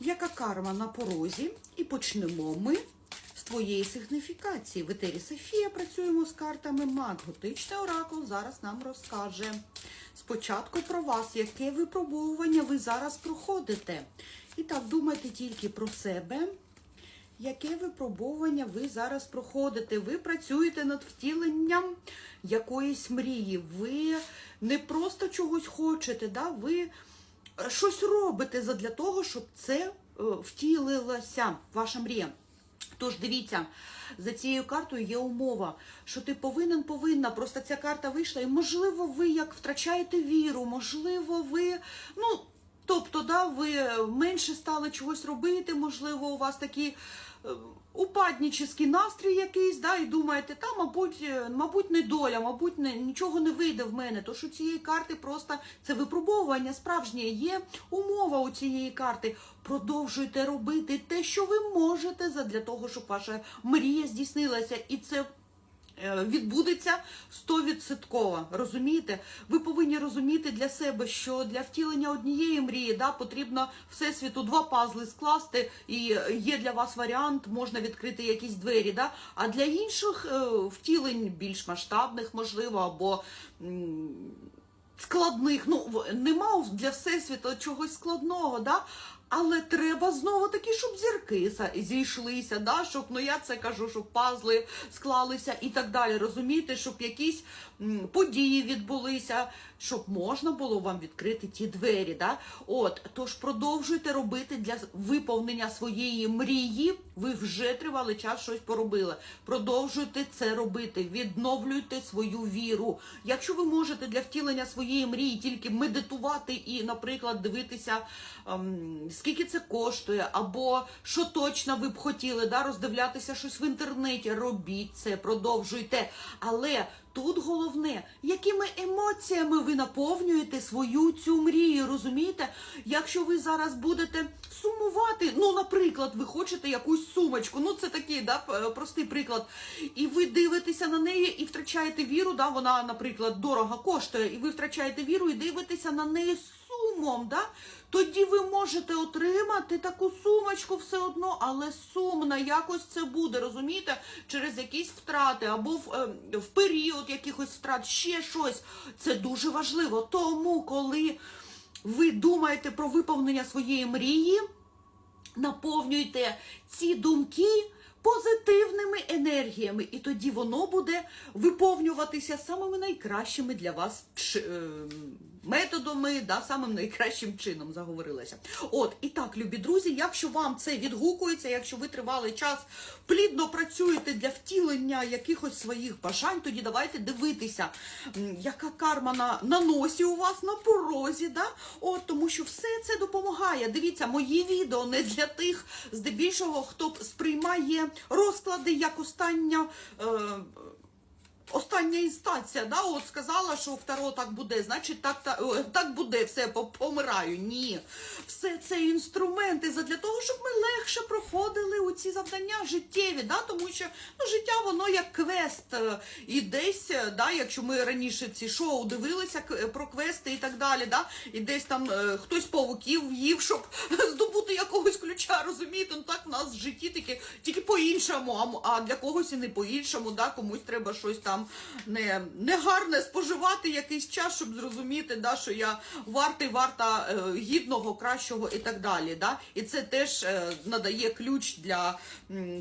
яка карма на порозі, і почнемо ми з твоєї сигніфікації. В етері Софія працюємо з картами Маг. Готичний оракул зараз нам розкаже. Спочатку про вас, яке випробовування ви зараз проходите. І так, думайте тільки про себе. Яке випробовування ви зараз проходите? Ви працюєте над втіленням якоїсь мрії. Ви не просто чогось хочете, да? ви щось робите задля того, щоб це е, втілилося, ваша мрія. Тож дивіться, за цією картою є умова, що ти повинен, повинна. Просто ця карта вийшла, і можливо, ви як втрачаєте віру, можливо, ви, ну. Тобто, да, ви менше стали чогось робити, можливо, у вас такий е, упаднічий настрій якийсь, да, і думаєте, та, мабуть, е, мабуть, не доля, мабуть, не, нічого не вийде в мене. Тож у цієї карти просто це випробовування справжнє. Є умова у цієї карти. Продовжуйте робити те, що ви можете, задля того, щоб ваша мрія здійснилася. І це е, відбудеться стовідсотково. Розумієте? Ви повинні розуміти для себе, що для втілення однієї мрії да, потрібно всесвіту два пазли скласти, і є для вас варіант, можна відкрити якісь двері. Да? А для інших е, втілень більш масштабних, можливо, або. Складних, ну нема для всесвіту чогось складного, да? Але треба знову таки, щоб зірки зійшлися, да? щоб ну я це кажу, щоб пазли склалися і так далі. Розумієте, щоб якісь події відбулися, щоб можна було вам відкрити ті двері. Да? От, тож продовжуйте робити для виповнення своєї мрії. Ви вже тривалий час щось поробили. Продовжуйте це робити, відновлюйте свою віру. Якщо ви можете для втілення своєї мрії тільки медитувати і, наприклад, дивитися, ем, скільки це коштує, або що точно ви б хотіли, да, роздивлятися щось в інтернеті, робіть це, продовжуйте. Але тут головне, якими емоціями ви наповнюєте свою цю мрію, розумієте? Якщо ви зараз будете сумувати, ну, наприклад, ви хочете якусь сумочку, ну це такий да, простий приклад, і ви дивитеся на неї і втрачаєте віру, да, вона, наприклад, дорого коштує, і ви втрачаєте віру і дивитеся на неї сумом, да? тоді ви можете отримати таку сумочку все одно, але сумно якось це буде, розумієте? Через якісь втрати або в, е, в період якихось втрат, ще щось. Це дуже важливо. Тому, коли ви думаєте про виповнення своєї мрії, наповнюйте ці думки позитивними енергіями, і тоді воно буде виповнюватися самими найкращими для вас е, методами, да, самим найкращим чином заговорилася. От, і так, любі друзі, якщо вам це відгукується, якщо ви тривалий час плідно працюєте для втілення якихось своїх бажань, тоді давайте дивитися, яка карма на, на носі у вас на порозі. Да? От, тому що все це допомагає. Дивіться, мої відео не для тих, здебільшого, хто сприймає розклади як остання. Е, Остання інстанція, да, от сказала, що второ так буде, значить так, та, так буде, все, по- помираю. Ні. Все це інструменти задля того, щоб ми легше проходили у ці завдання життєві, да, тому що ну, життя воно як квест. е, І десь, е, да, якщо ми раніше ці шоу дивилися про квести і так далі, да, і десь там е, хтось павуків їв, щоб здобути якогось ключа, розумієте, ну так в нас в житті тільки, тільки по-іншому, а для когось і не по-іншому, да, комусь треба щось там не, негарне споживати якийсь час, щоб зрозуміти, да, що я вартий, варта е, гідного, кращого і так далі. Да? І це теж е, надає ключ для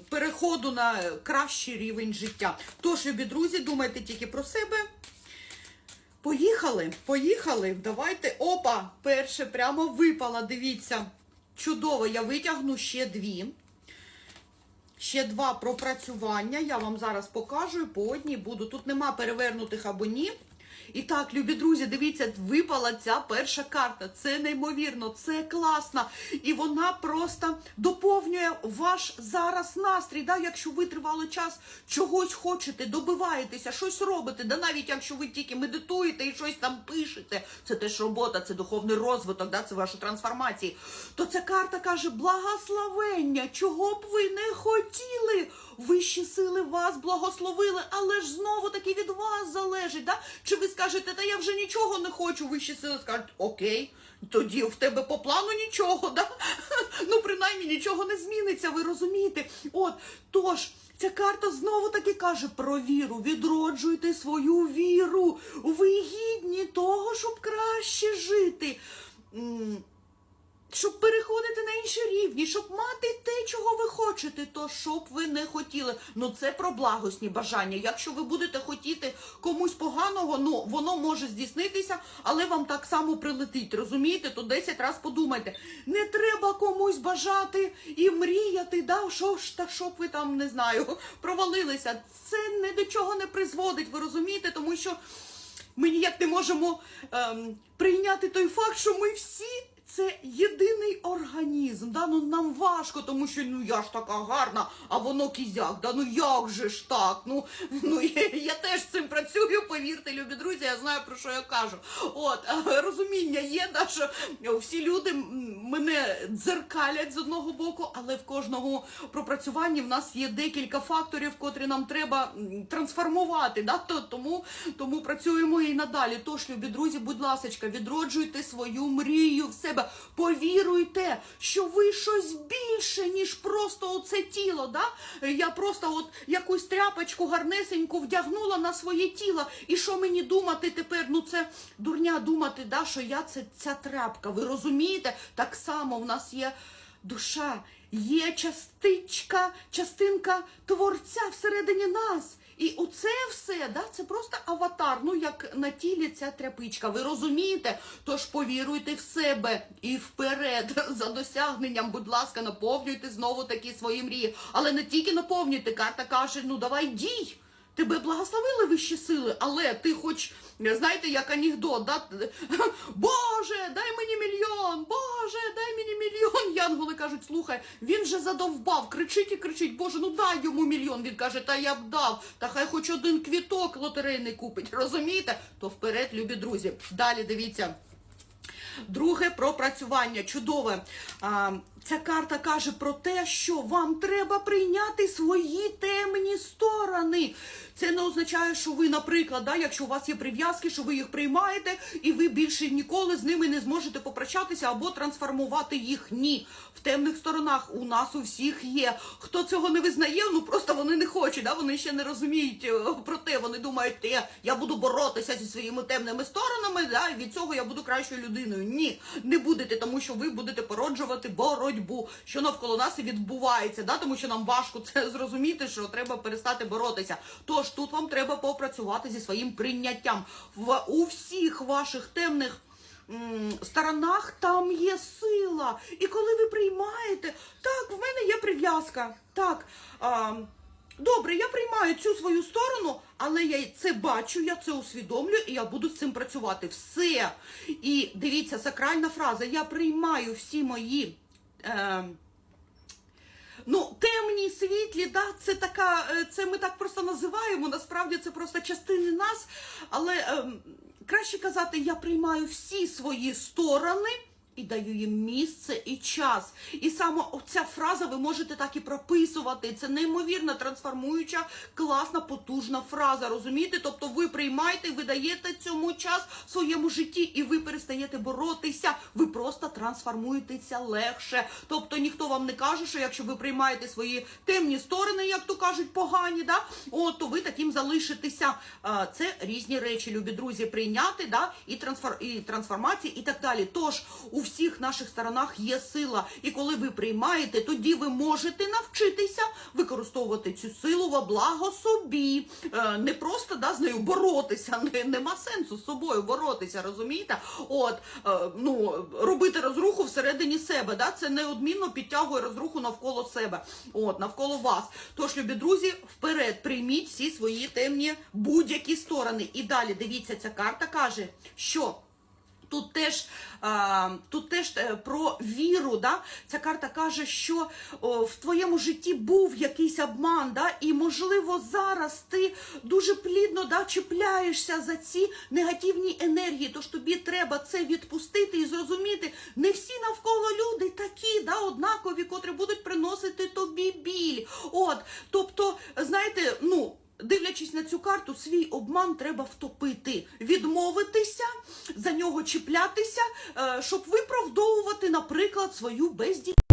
переходу на кращий рівень життя. Тож, любі друзі, думайте тільки про себе. Поїхали, поїхали. Давайте. Опа! Перше прямо випала. Дивіться. Чудово, я витягну ще дві. Ще два пропрацювання. Я вам зараз покажу і по одній буду. Тут нема перевернутих або ні. І так, любі друзі, дивіться, випала ця перша карта. Це неймовірно, це класно. І вона просто доповнює ваш зараз настрій. Да? Якщо ви тривалий час чогось хочете, добиваєтеся, щось робите, да навіть якщо ви тільки медитуєте і щось там пишете, це теж робота, це духовний розвиток, да? це ваші трансформації. То ця карта каже: благословення, чого б ви не хотіли. Вищі сили вас благословили, але ж знову таки від вас залежить. Да? Чи ви скажете, та я вже нічого не хочу, вищі сили скажуть, окей, тоді в тебе по плану нічого, да? ну принаймні. нічого не зміниться, ви розумієте? От, тож. Ця карта знову таки каже про віру. Відроджуйте свою віру. Ви гідні того, щоб краще жити. Щоб переходити на інші рівні, щоб мати те, чого ви хочете, то щоб ви не хотіли. Ну це про благосні бажання. Якщо ви будете хотіти комусь поганого, ну воно може здійснитися, але вам так само прилетить. Розумієте? То 10 разів подумайте. Не треба комусь бажати і мріяти, да, що ж та щоб ви там не знаю, провалилися. Це ні до чого не призводить. Ви розумієте, тому що ми ніяк не можемо ем, прийняти той факт, що ми всі це єдиний організм. Да? Ну, нам важко, тому що ну я ж така гарна, а воно кізяк. Да? Ну як же ж так? Ну, ну я, я теж з цим працюю, повірте, любі друзі, я знаю про що я кажу. От розуміння є, да, що всі люди мене дзеркалять з одного боку, але в кожного пропрацюванні в нас є декілька факторів, котрі нам треба трансформувати. Да? Тому, тому працюємо і надалі. Тож, любі друзі, будь ласка, відроджуйте свою мрію в себе. Повіруйте, що ви щось більше, ніж просто оце тіло. Да? Я просто от якусь тряпочку гарнесеньку вдягнула на своє тіло. І що мені думати тепер? Ну це дурня думати, да, що я це ця тряпка. Ви розумієте? Так само в нас є душа, є частичка, частинка творця всередині нас. І оце все, да, це просто аватар, ну як на тілі ця тряпичка. Ви розумієте? Тож повіруйте в себе і вперед за досягненням, будь ласка, наповнюйте знову такі свої мрії. Але не тільки наповнюйте, карта каже, ну давай дій. Тебе благословили вищі сили, але ти хоч, знаєте, як анекдот, да? Боже, дай мені мільйон, Боже, дай мені мільйон. Янголи кажуть, слухай, він же задовбав, кричить і кричить, Боже, ну дай йому мільйон. Він каже, та я б дав, та хай хоч один квіток лотерейний купить. Розумієте? То вперед, любі друзі. Далі дивіться. Друге пропрацювання чудове. Ця карта каже про те, що вам треба прийняти свої темні сторони. Це не означає, що ви, наприклад, да, якщо у вас є прив'язки, що ви їх приймаєте, і ви більше ніколи з ними не зможете попрощатися або трансформувати їх. Ні. В темних сторонах у нас у всіх є. Хто цього не визнає, ну просто вони не хочуть, да? вони ще не розуміють е, про те. Вони думають, те, я буду боротися зі своїми темними сторонами, да, і від цього я буду кращою людиною. Ні, не будете, тому що ви будете породжувати боротьбу, що навколо нас і відбувається, да, тому що нам важко це зрозуміти, що треба перестати боротися. Тож тут вам треба попрацювати зі своїм прийняттям в у всіх ваших темних м, сторонах там є сила. І коли ви приймаєте, так, в мене є прив'язка. Так. А, Добре, я приймаю цю свою сторону, але я це бачу, я це усвідомлюю, і я буду з цим працювати. Все. І дивіться, сакральна фраза: я приймаю всі мої. Е, Ну, темні, світлі, да, це така, е, це ми так просто називаємо. Насправді це просто частини нас. Але ем, краще казати, я приймаю всі свої сторони. І даю їм місце і час. І саме ця фраза ви можете так і прописувати. Це неймовірно трансформуюча, класна, потужна фраза. Розумієте? Тобто ви приймаєте, ви даєте цьому час в своєму житті, і ви перестаєте боротися. Ви просто трансформуєтеся легше. Тобто ніхто вам не каже, що якщо ви приймаєте свої темні сторони, як то кажуть, погані, да, от, то ви таким залишитеся. Це різні речі, любі друзі, прийняти, да, і трансформації, і так далі. Тож у всіх наших сторонах є сила. І коли ви приймаєте, тоді ви можете навчитися використовувати цю силу во благо собі. Е, не просто да, з нею боротися. Не, нема сенсу з собою боротися, розумієте? От, е, ну, робити розруху всередині себе. Да? Це неодмінно підтягує розруху навколо себе, от, навколо вас. Тож, любі друзі, вперед, прийміть всі свої темні будь-які сторони. І далі дивіться, ця карта каже, що. Теж, тут теж е, про віру. Да? Ця карта каже, що в твоєму житті був якийсь обман, да? і, можливо, зараз ти дуже плідно да, чіпляєшся за ці негативні енергії. Тож тобі треба це відпустити і зрозуміти, не всі навколо люди такі, да, однакові, котрі будуть приносити тобі біль. От, тобто, знаєте, ну. Дивлячись на цю карту, свій обман треба втопити, відмовитися, за нього чіплятися, е, щоб виправдовувати, наприклад, свою бездіяльність.